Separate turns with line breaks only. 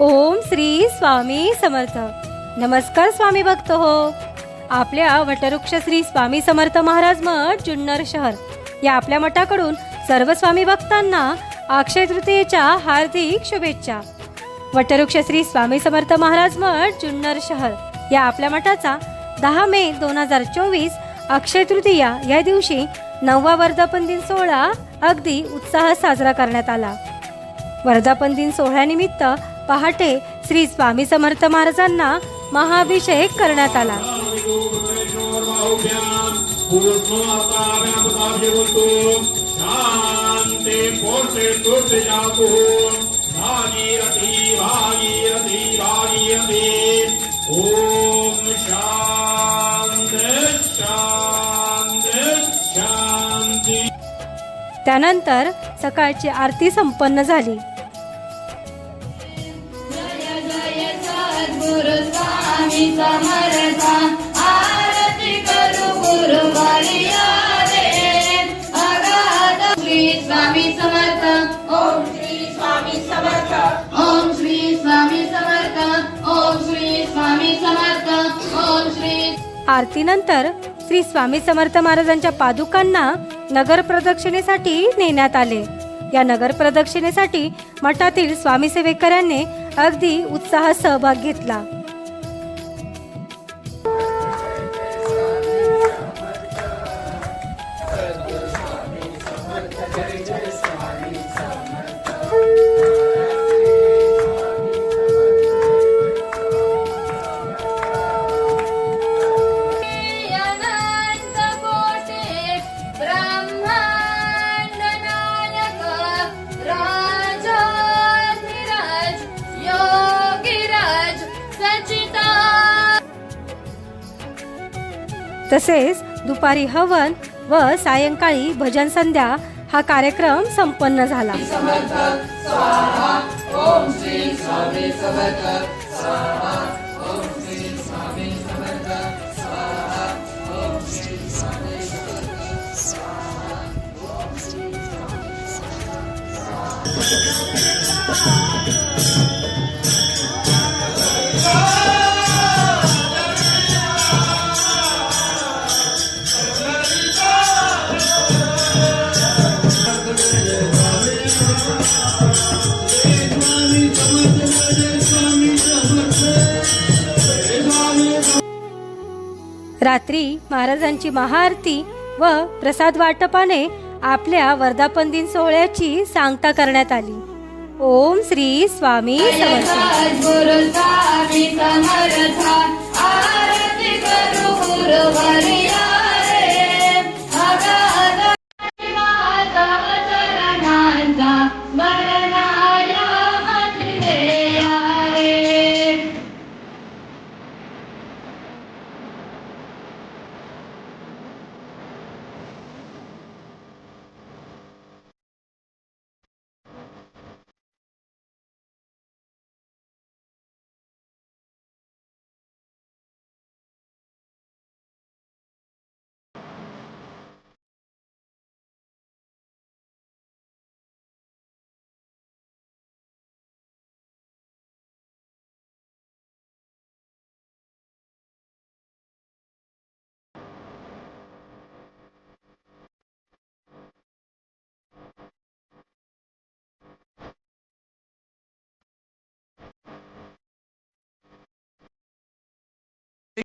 ओम श्री स्वामी समर्थ. नमस्कार स्वामी भक्त हो. आपल्या वटवृक्ष श्री स्वामी समर्थ महाराज मठ जुन्नर शहर. या आपल्या मठाकडून सर्व स्वामी भक्तांना अक्षय तृतीयेच्या हार्दिक शुभेच्छा. वटवृक्ष श्री स्वामी समर्थ महाराज मठ जुन्नर शहर. या आपल्या मठाचा दहा मे दोन हजार चोवीस अक्षय तृतीया या दिवशी नववा वर्धापन दिन सोहळा अगदी उत्साहात साजरा करण्यात आला. वर्धापन दिन सोहळ्यानिमित्त पहाटे श्री स्वामी समर्थ महाराजांना महाअभिषेक करण्यात आला.
ओम
त्यानंतर सकाळची आरती संपन्न झाली.
सद्गुरु स्वामी समर्थ आरती करू गुरु रे अगाध श्री स्वामी समर्थ. ओम श्री स्वामी समर्थ. ओम श्री स्वामी समर्थ. ओम श्री स्वामी समर्थ. ओम श्री
आरतीनंतर श्री स्वामी समर्थ महाराजांच्या पादुकांना नगर प्रदक्षिणेसाठी नेण्यात आले. या नगर प्रदक्षिणेसाठी मठातील स्वामी सेवेकऱ्यांनी अगदी उत्साहात सहभाग घेतला. तसेच दुपारी हवन व सायंकाळी भजन संध्या हा कार्यक्रम संपन्न झाला. रात्री महाराजांची महाआरती व प्रसाद वाटपाने आपल्या वर्धापन दिन सोहळ्याची सांगता करण्यात आली. ओम श्री स्वामी समर्थ.